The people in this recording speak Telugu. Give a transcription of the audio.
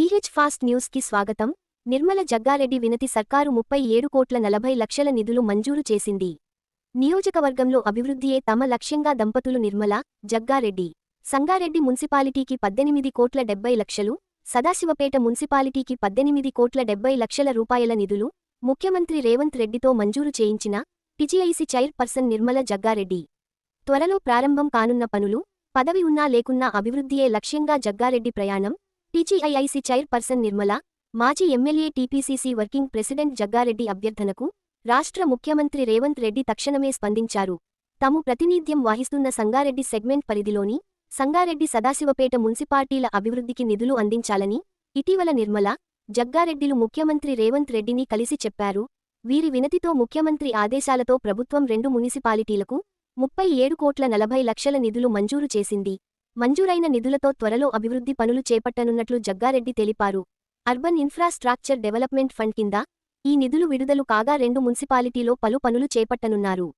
బీహెచ్ ఫాస్ట్ న్యూస్కి స్వాగతం. నిర్మల జగ్గారెడ్డి వినతి సర్కారు ముప్పై ఏడు కోట్ల నలభై లక్షల నిధులు మంజూరు చేసింది. నియోజకవర్గంలో అభివృద్ధియే తమ లక్ష్యంగా దంపతులు నిర్మల జగ్గారెడ్డి. సంగారెడ్డి మున్సిపాలిటీకి పద్దెనిమిది కోట్ల డెబ్బై లక్షలు సదాశివపేట మున్సిపాలిటీకి పద్దెనిమిది కోట్ల డెబ్బై లక్షల రూపాయల నిధులు ముఖ్యమంత్రి రేవంత్ రెడ్డితో మంజూరు చేయించిన PGIC chairperson Nirmala Jaggareddy. త్వరలో ప్రారంభం కానున్న పనులు పదవి ఉన్నా లేకున్నా అభివృద్ధియే లక్ష్యంగా జగ్గారెడ్డి ప్రయాణం టీజీఐఐసి చైర్ పర్సన్ నిర్మల మాజీ MLA TPCC working president Jaggareddy అభ్యర్థనకు రాష్ట్ర ముఖ్యమంత్రి రేవంత్ రెడ్డి తక్షణమే స్పందించారు. తాము ప్రతినిధ్యం వహిస్తున్న సంగారెడ్డి సెగ్మెంట్ పరిధిలోని సంగారెడ్డి సదాశివపేట మున్సిపాలిటీల అభివృద్ధికి నిధులు అందించాలని ఇటీవల నిర్మల జగ్గారెడ్డిలు ముఖ్యమంత్రి రేవంత్ రెడ్డిని కలిసి చెప్పారు. వీరి వినతితో ముఖ్యమంత్రి ఆదేశాలతో ప్రభుత్వం రెండు మున్సిపాలిటీలకు ముప్పై ఏడు కోట్ల నలభై లక్షల నిధులు మంజూరు చేసింది. మంజూరైన నిధులతో త్వరలో అభివృద్ధి పనులు చేపట్టనున్నట్లు జగ్గారెడ్డి తెలిపారు. అర్బన్ ఇన్ఫ్రాస్ట్రక్చర్ డెవలప్మెంట్ ఫండ్ కింద ఈ నిధులు విడుదలు కాగా రెండు మున్సిపాలిటీలో పలు పనులు చేపట్టనున్నారు.